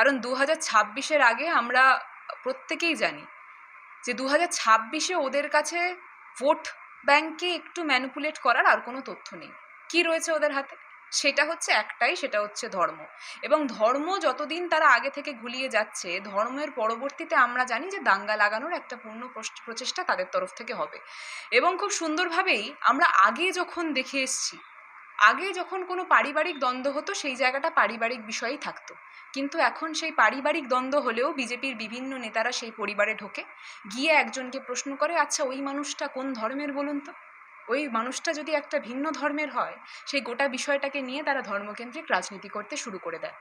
কারণ দু হাজার ছাব্বিশের আগে আমরা প্রত্যেকেই জানি যে দু হাজার ছাব্বিশে ওদের কাছে ভোট ব্যাংকে একটু ম্যানিপুলেট করার আর কোনো তথ্য নেই। কি রয়েছে ওদের হাতে? সেটা হচ্ছে একটাই, সেটা হচ্ছে ধর্ম। এবং ধর্ম যতদিন তারা আগে থেকে ঘুলিয়ে যাচ্ছে, ধর্মের পরবর্তীতে আমরা জানি যে দাঙ্গা লাগানোর একটা পূর্ণ প্রচেষ্টা তাদের তরফ থেকে হবে। এবং খুব সুন্দরভাবেই আমরা আগে যখন দেখে এসছি আগে যখন কোনো পারিবারিক দ্বন্দ্ব হতো, সেই জায়গাটা পারিবারিক বিষয়েই থাকতো। কিন্তু এখন সেই পারিবারিক দ্বন্দ্ব হলেও বিজেপির বিভিন্ন নেতারা সেই পরিবারে ঢোকে। গিয়ে একজনকে প্রশ্ন করে আচ্ছা ওই মানুষটা কোন ধর্মের বলুন তো? ওই মানুষটা যদি একটা ভিন্ন ধর্মের হয়, সেই গোটা বিষয়টাকে নিয়ে তারা ধর্মকেন্দ্রিক রাজনীতি করতে শুরু করে দেয়।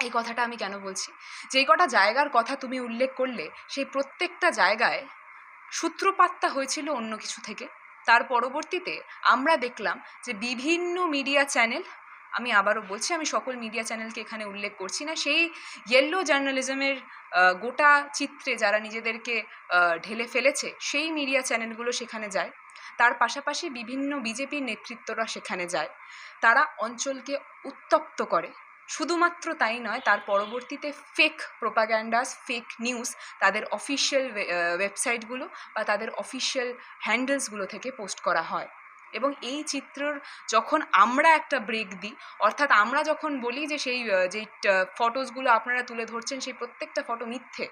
এই কথাটা আমি কেন বলছি? যেই কটা জায়গার কথা তুমি উল্লেখ করলে, সেই প্রত্যেকটা জায়গায় সূত্রপাতটা হয়েছিল অন্য কিছু থেকে। তার পরবর্তীতে আমরা দেখলাম যে বিভিন্ন মিডিয়া চ্যানেল আমি আবারও বলছি, আমি সকল মিডিয়া চ্যানেলকে এখানে উল্লেখ করছি না, সেই ইয়েলো জার্নালিজমের গোটা চিত্রে যারা নিজেদেরকে ঢেলে ফেলেছে, সেই মিডিয়া চ্যানেলগুলো সেখানে যায়। তার পাশাপাশি বিভিন্ন বিজেপির নেতৃত্বরা সেখানে যায়। তারা অঞ্চলকে উত্তপ্ত করে। শুধুমাত্র তাই নয়, তার পরবর্তীতে ফেক প্রোপাগ্যান্ডাস ফেক নিউজ তাদের অফিসিয়াল ওয়েবসাইটগুলো বা তাদের অফিসিয়াল হ্যান্ডেলসগুলো থেকে পোস্ট করা হয়। এবং এই চিত্রর যখন আমরা একটা ব্রেক দিই, অর্থাৎ আমরা যখন বলি যে সেই যে ফটোজগুলো আপনারা তুলে ধরছেন, সেই প্রত্যেকটা ফটো মিথ্যে।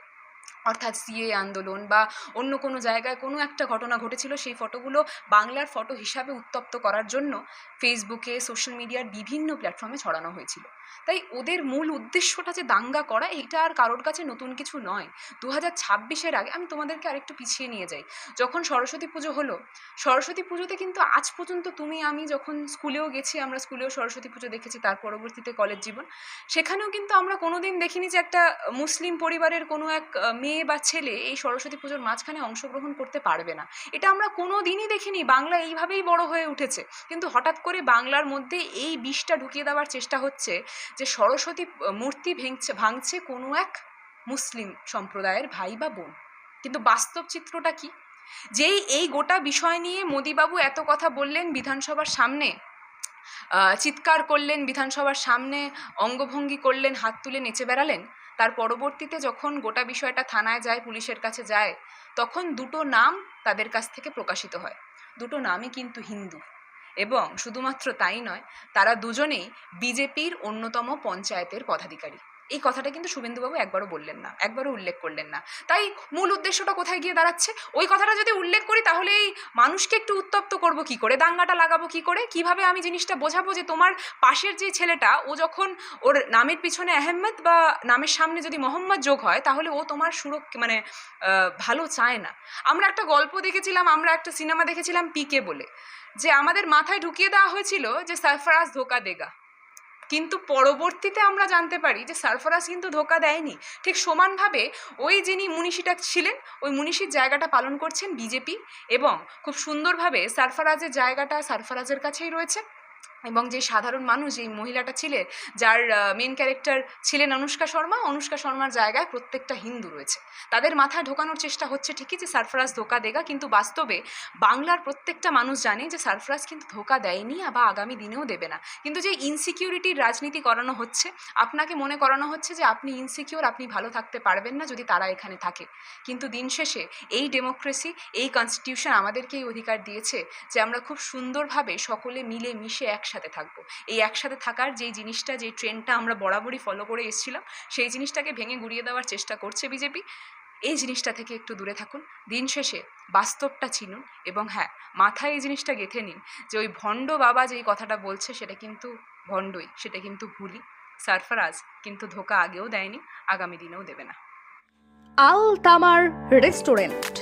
অর্থাৎ সিএ আন্দোলন বা অন্য কোনো জায়গায় কোনো একটা ঘটনা ঘটেছিল সেই ফটোগুলো বাংলার ফটো হিসাবে উত্তপ্ত করার জন্য ফেসবুকে সোশ্যাল মিডিয়ার বিভিন্ন প্ল্যাটফর্মে ছড়ানো হয়েছিল। তাই ওদের মূল উদ্দেশ্যটা যে দাঙ্গা করা, এটা আর কারোর কাছে নতুন কিছু নয়। দু হাজার ছাব্বিশের আগে আমি তোমাদেরকে আরেকটু পিছিয়ে নিয়ে যাই। যখন সরস্বতী পুজো হলো, সরস্বতী পুজোতে কিন্তু আজ পর্যন্ত তুমি, আমি যখন স্কুলেও গেছি, আমরা স্কুলেও সরস্বতী পুজো দেখেছি তার পরবর্তীতে কলেজ জীবন, সেখানেও কিন্তু আমরা কোনোদিন দেখিনি যে একটা মুসলিম পরিবারের কোনো এক মেয়ে বা ছেলে এই সরস্বতী পুজোর মাঝখানে অংশগ্রহণ করতে পারবে না। এটা আমরা কোনো দিনই দেখিনি, বাংলা এইভাবেই বড় হয়ে উঠেছে। কিন্তু হঠাৎ করে বাংলার মধ্যে এই বিষটা ঢুকিয়ে দেওয়ার চেষ্টা হচ্ছে যে সরস্বতী মূর্তি ভেঙছে, ভাঙছে কোনো এক মুসলিম সম্প্রদায়ের ভাই বা বোন। কিন্তু বাস্তব চিত্রটা কি? যেই এই গোটা বিষয় নিয়ে মোদিবাবু এত কথা বললেন বিধানসভার সামনে চিৎকার করলেন, বিধানসভার সামনে, অঙ্গভঙ্গি করলেন, হাত তুলে নেচে বেড়ালেন তার পরবর্তীতে যখন গোটা বিষয়টা থানায় যায়, পুলিশের কাছে যায়, তখন দুটো নাম তাদের কাছ থেকে প্রকাশিত হয়। দুটো নামই কিন্তু হিন্দু। এবং শুধুমাত্র তাই নয়, তারা দুজনেই বিজেপির অন্যতম পঞ্চায়েতের পদাধিকারী। এই কথাটা কিন্তু শুভেন্দুবাবু একবারও বললেন না, একবারও উল্লেখ করলেন না। তাই মূল উদ্দেশ্যটা কোথায় গিয়ে দাঁড়াচ্ছে? ওই কথাটা যদি উল্লেখ করি তাহলে এই মানুষকে একটু উত্তপ্ত করব কি করে? দাঙ্গাটা লাগাবো কি করে? কীভাবে আমি জিনিসটা বোঝাবো যে তোমার পাশের যে ছেলেটা, ও যখন ওর নামের পিছনে আহমেদ বা নামের সামনে যদি মোহাম্মদ যোগ হয়, তাহলে ও তোমার সুরক্ষ মানে ভালো চায় না। আমরা একটা গল্প দেখেছিলাম, আমরা একটা সিনেমা দেখেছিলাম পিকে বলে, যে আমাদের মাথায় ঢুকিয়ে দেওয়া হয়েছিল যে সারফরাজ ধোকা দেগা। কিন্তু পরবর্তীতে আমরা জানতে পারি যে সারফরাজ কিন্তু ধোকা দেয়নি। ঠিক সমানভাবে ওই যিনি মুনিষিটা ছিলেন, ওই মুনিষির জায়গাটা পালন করছেন বিজেপি এবং খুব সুন্দরভাবে সারফরাজের জায়গাটা সারফরাজের কাছেই রয়েছে। এবং যে সাধারণ মানুষ, এই মহিলাটা ছিলেন যার মেন ক্যারেক্টার ছিলেন অনুষ্কা শর্মা, অনুষ্কা শর্মার জায়গায় প্রত্যেকটা হিন্দু রয়েছে। তাদের মাথায় ঢোকানোর চেষ্টা হচ্ছে ঠিকই যে সারফরাজ ধোকা দেগা, কিন্তু বাস্তবে বাংলার প্রত্যেকটা মানুষ জানে যে সারফরাজ কিন্তু ধোকা দেয়নি বা আগামী দিনেও দেবে না। কিন্তু যে ইনসিকিউরিটির রাজনীতি করানো হচ্ছে, আপনাকে মনে করানো হচ্ছে যে আপনি ইনসিকিউর আপনি ভালো থাকতে পারবেন না যদি তারা এখানে থাকে। কিন্তু দিন শেষে এই ডেমোক্রেসি এই কনস্টিটিউশন আমাদেরকে এই অধিকার দিয়েছে যে আমরা খুব সুন্দরভাবে সকলে মিলে মিশে একসাথে থাকব। এই একসাথে থাকার যেই জিনিসটা, যে ট্রেন্ডটা আমরা বরাবরই ফলো করে এসেছিলাম, সেই জিনিসটাকে ভেঙে গুড়িয়ে দেওয়ার চেষ্টা করছে বিজেপি। এই জিনিসটা থেকে একটু দূরে থাকুন, দিন শেষে বাস্তবটা চিনুন এবং হ্যাঁ মাথায় এই জিনিসটা গেঁথে নিন যে ওই ভণ্ড বাবা যেই কথাটা বলছে, সেটা কিন্তু ভণ্ডই, সেটা কিন্তু ভুলই। সারফারাজ কিন্তু ধোকা আগেও দেয়নি, আগামী দিনেও দেবে না। আল তামার রেস্টুরেন্ট।